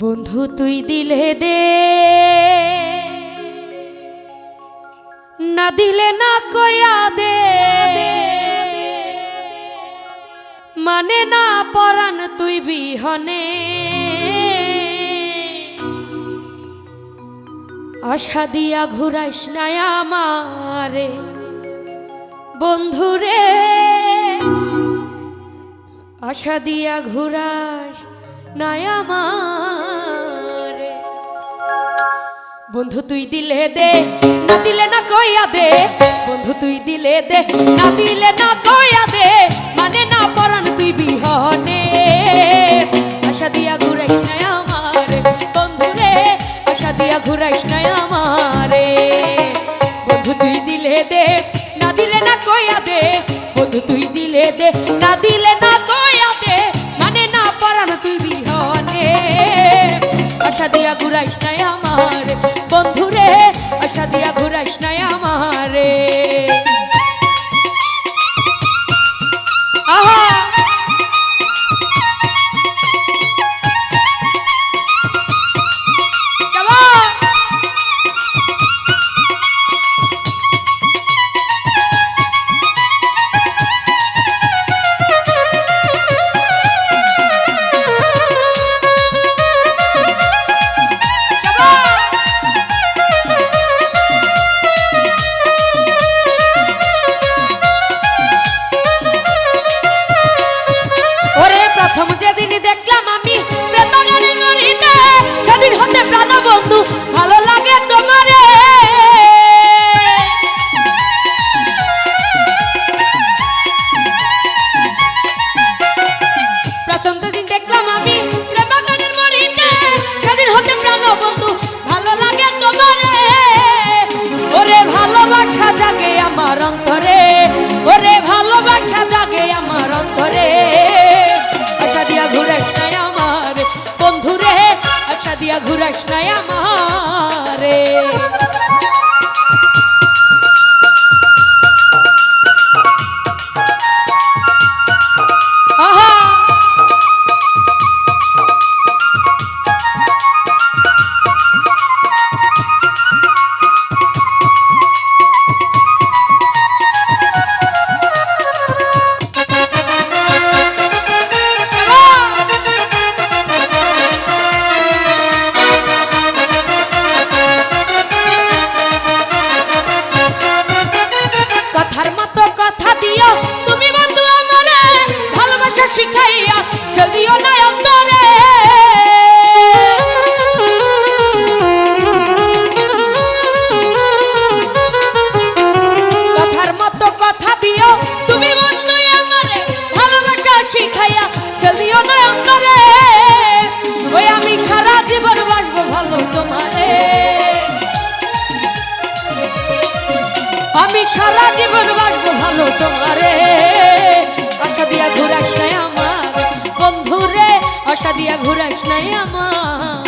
বন্ধু তুই দিলে দে। না দিলে না কয়া দে। মানে না পরাণ তুই বিহনে। আশা দিয়া ঘুরাইস না আমারে। বন্ধুরে আশা দিয়া ঘুরাস নাই আমারে। বন্ধু, তুই দিলে দে, না দিলে না কইয়া দে। বন্ধু, তুই দিলে দে, না দিলে না কইয়া দে। মানে না পরান তুই বিহনে। আশা দিয়া ঘুরাইস নাই আমারে বন্ধুরে আশা দিয়া ঘুরাইস নাই আমারে। বন্ধু, তুই দিলে দে, না দিলে না কইয়া দে। বন্ধু, তুই দিলে দে, না দিলে না কইয়া দে। মানে না পরান তুই বিহনে। আশা দিয়া ঘুরাইস জাগে আমার অন্তরে। ওরে ভালোবাসা জাগে আমার অন্তরে। আচ্ছা দিয়া ঘুরাস নাই আমার। বন্ধুরে আচ্ছা দিয়া ঘুরাস নাই আমারে। কথার মতো কথা দিও। তুমি বন্ধু আমারে ভালোবাসা শিখাইয়া যদিও না আমি সারা জীবন বাঁচবো ভালো তোমারে। আশা দিয়া ঘুরাস নাই আমার। বন্ধুরে, আশা দিয়া ঘুরাস নাই আমারে।